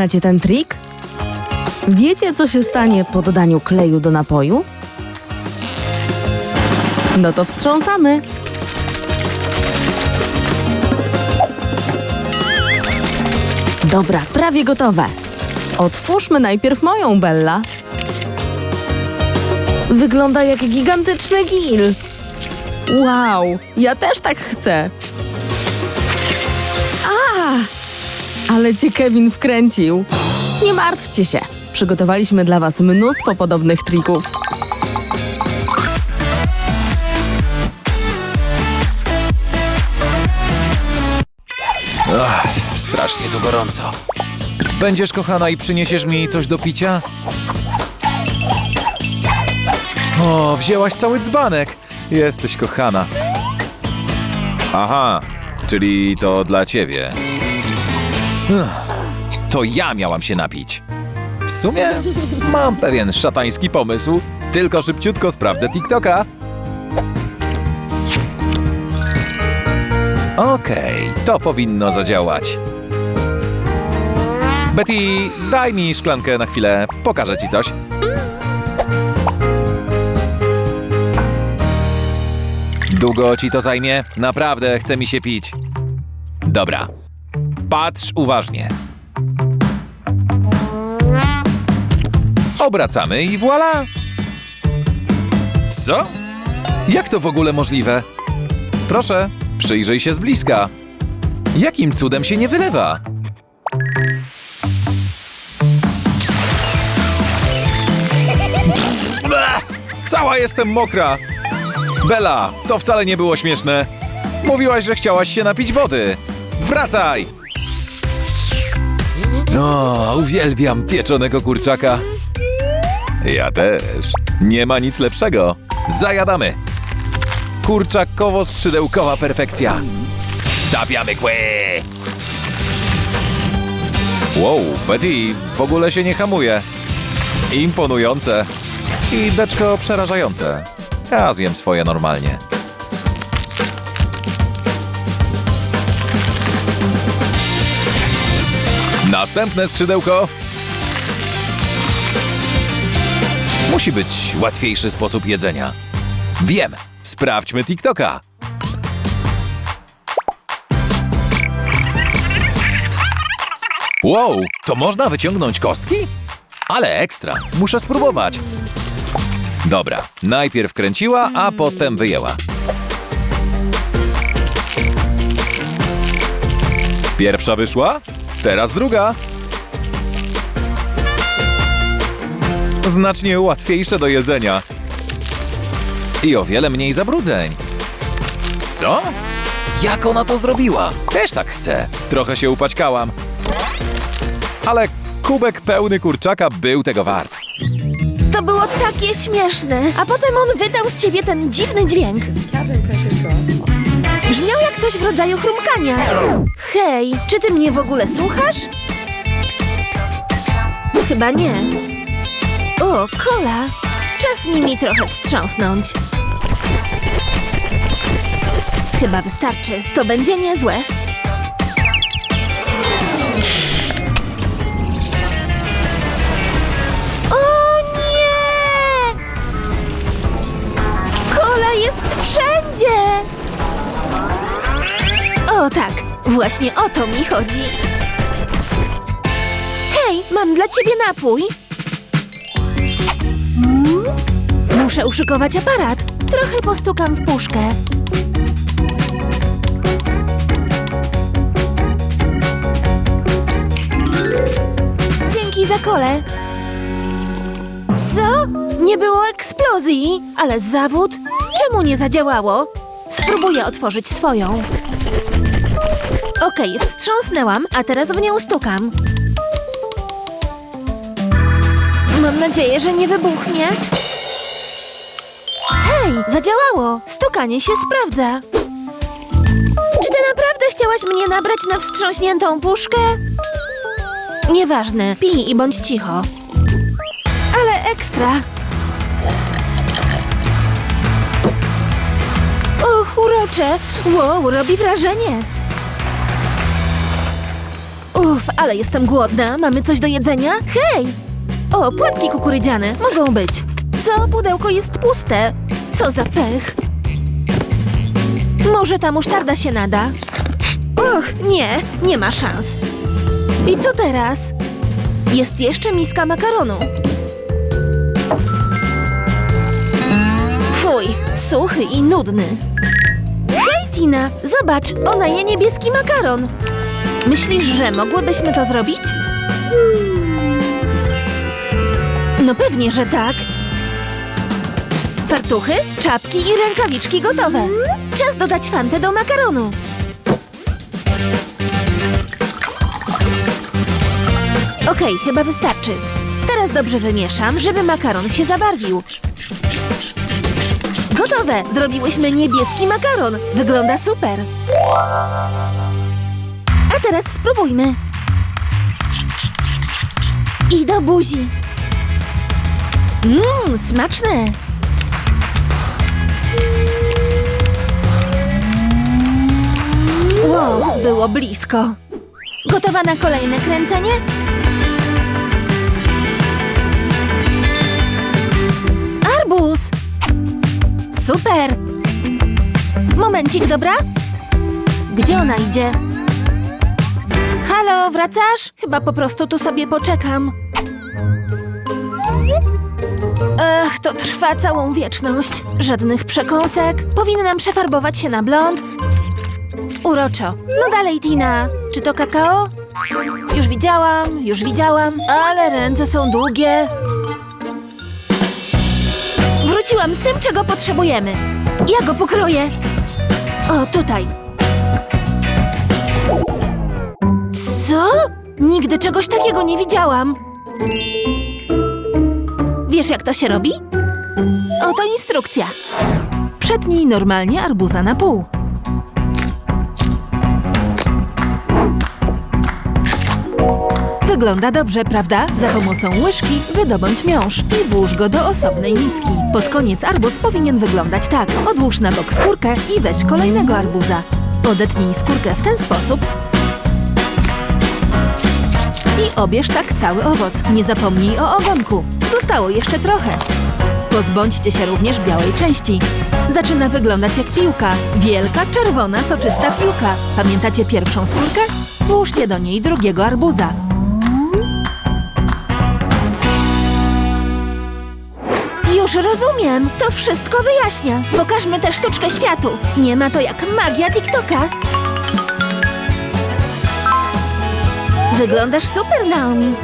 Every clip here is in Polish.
Znacie ten trik? Wiecie, co się stanie po dodaniu kleju do napoju? No to wstrząsamy. Dobra, prawie gotowe. Otwórzmy najpierw moją, Bella. Wygląda jak gigantyczny gil. Wow, ja też tak chcę. Ale cię Kevin wkręcił. Nie martwcie się. Przygotowaliśmy dla was mnóstwo podobnych trików. Ach, strasznie tu gorąco. Będziesz kochana i przyniesiesz mi coś do picia? O, wzięłaś cały dzbanek. Jesteś kochana. Aha, czyli to dla ciebie. To ja miałam się napić. W sumie mam pewien szatański pomysł. Tylko szybciutko sprawdzę TikToka. Okej, to powinno zadziałać. Betty, daj mi szklankę na chwilę, pokażę ci coś. Długo ci to zajmie? Naprawdę chce mi się pić. Dobra. Patrz uważnie. Obracamy i voila! Co? Jak to w ogóle możliwe? Proszę, przyjrzyj się z bliska. Jakim cudem się nie wylewa? Cała jestem mokra. Bella, to wcale nie było śmieszne. Mówiłaś, że chciałaś się napić wody. Wracaj! O, uwielbiam pieczonego kurczaka. Ja też. Nie ma nic lepszego. Zajadamy. Kurczakowo-skrzydełkowa perfekcja. Wtapiamy kły! Wow, Betty w ogóle się nie hamuje. Imponujące. I beczko przerażające. Ja zjem swoje normalnie. Następne skrzydełko. Musi być łatwiejszy sposób jedzenia. Wiem. Sprawdźmy TikToka. Wow, to można wyciągnąć kostki? Ale ekstra, muszę spróbować. Dobra, najpierw kręciła, a potem wyjęła. Pierwsza wyszła, teraz druga. Znacznie łatwiejsze do jedzenia. I o wiele mniej zabrudzeń. Co? Jak ona to zrobiła? Też tak chcę. Trochę się upaćkałam. Ale kubek pełny kurczaka był tego wart. To było takie śmieszne. A potem on wydał z siebie ten dziwny dźwięk. Brzmiał jak coś w rodzaju chrumkania. Hej, czy ty mnie w ogóle słuchasz? Chyba nie. O, kola. Czas nimi trochę wstrząsnąć. Chyba wystarczy. To będzie niezłe. O nie! Kola jest wszędzie! O tak, właśnie o to mi chodzi. Hej, mam dla ciebie napój. Muszę uszykować aparat. Trochę postukam w puszkę. Dzięki za kolę. Co? Nie było eksplozji, ale zawód? Czemu nie zadziałało? Spróbuję otworzyć swoją. Okej, wstrząsnęłam, a teraz w nią stukam. Mam nadzieję, że nie wybuchnie. Hej, zadziałało! Stukanie się sprawdza. Czy ty naprawdę chciałaś mnie nabrać na wstrząśniętą puszkę? Nieważne, pij i bądź cicho. Ale ekstra. Och, urocze. Wow, robi wrażenie. Uff, ale jestem głodna. Mamy coś do jedzenia? Hej! O, płatki kukurydziane. Mogą być. Co? Pudełko jest puste. Co za pech. Może ta musztarda się nada? Och, nie, nie ma szans. I co teraz? Jest jeszcze miska makaronu. Fuj, suchy i nudny. Hej, Tina, zobacz, ona je niebieski makaron. Myślisz, że mogłybyśmy to zrobić? No pewnie, że tak. Fartuchy, czapki i rękawiczki gotowe. Czas dodać fantę do makaronu. Okej, chyba wystarczy. Teraz dobrze wymieszam, żeby makaron się zabarwił. Gotowe! Zrobiłyśmy niebieski makaron. Wygląda super. Teraz spróbujmy. I do buzi. Mmm, smaczne. Wow, było blisko. Gotowa na kolejne kręcenie? Arbuz! Super! Momencik, dobra? Gdzie ona idzie? Halo, wracasz? Chyba po prostu tu sobie poczekam. Ech, to trwa całą wieczność. Żadnych przekąsek. Powinnam przefarbować się na blond. Uroczo. No dalej, Tina. Czy to kakao? Już widziałam, już widziałam, ale ręce są długie. Wróciłam z tym, czego potrzebujemy. Ja go pokroję. O, tutaj. Nigdy czegoś takiego nie widziałam. Wiesz, jak to się robi? Oto instrukcja. Przetnij normalnie arbuza na pół. Wygląda dobrze, prawda? Za pomocą łyżki wydobądź miąższ i włóż go do osobnej miski. Pod koniec arbuz powinien wyglądać tak. Odłóż na bok skórkę i weź kolejnego arbuza. Odetnij skórkę w ten sposób i obierz tak cały owoc. Nie zapomnij o ogonku. Zostało jeszcze trochę. Pozbądźcie się również białej części. Zaczyna wyglądać jak piłka. Wielka, czerwona, soczysta piłka. Pamiętacie pierwszą skórkę? Włóżcie do niej drugiego arbuza. Już rozumiem. To wszystko wyjaśnia. Pokażmy tę sztuczkę światu. Nie ma to jak magia TikToka. Wyglądasz super, Naomi.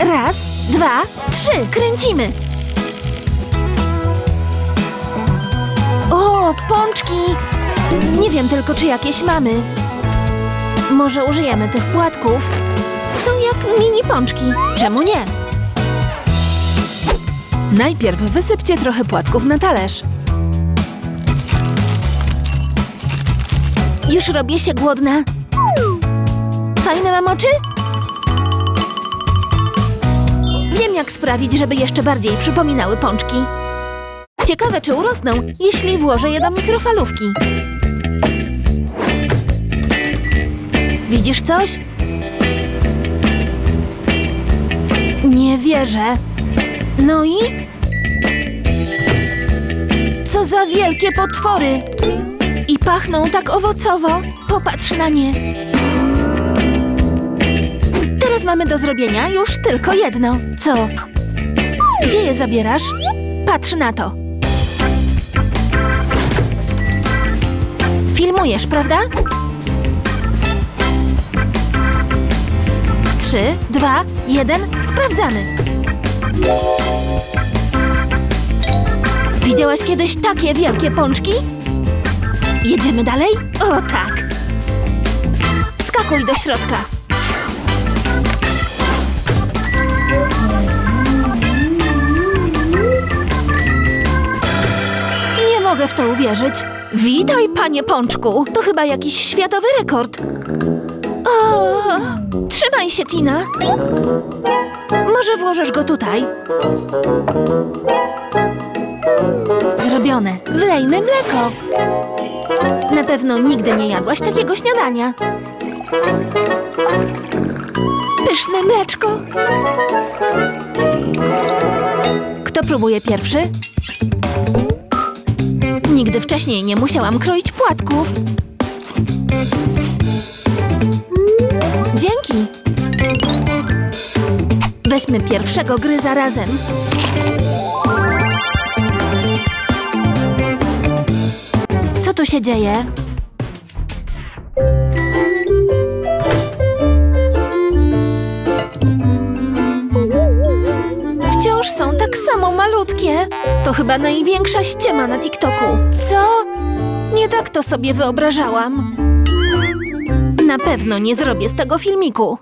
Raz, dwa, trzy. Kręcimy. O, pączki. Nie wiem tylko, czy jakieś mamy. Może użyjemy tych płatków. Są jak mini pączki. Czemu nie? Najpierw wysypcie trochę płatków na talerz. Już robię się głodna. Fajne mam oczy? Wiem, jak sprawić, żeby jeszcze bardziej przypominały pączki. Ciekawe, czy urosną, jeśli włożę je do mikrofalówki. Widzisz coś? Nie wierzę. No i? Co za wielkie potwory! Pachną tak owocowo. Popatrz na nie. Teraz mamy do zrobienia już tylko jedno. Co? Gdzie je zabierasz? Patrz na to. Filmujesz, prawda? Trzy, dwa, jeden, sprawdzamy. Widziałaś kiedyś takie wielkie pączki? Jedziemy dalej? O tak! Wskakuj do środka. Nie mogę w to uwierzyć. Witaj, panie pączku. To chyba jakiś światowy rekord. O, trzymaj się, Tina. Może włożysz go tutaj? Zrobione. Wlejmy mleko. Na pewno nigdy nie jadłaś takiego śniadania. Pyszne mleczko. Kto próbuje pierwszy? Nigdy wcześniej nie musiałam kroić płatków. Dzięki. Weźmy pierwszego gryza razem. Tu się dzieje? Wciąż są tak samo malutkie. To chyba największa ściema na TikToku. Co? Nie tak to sobie wyobrażałam. Na pewno nie zrobię z tego filmiku.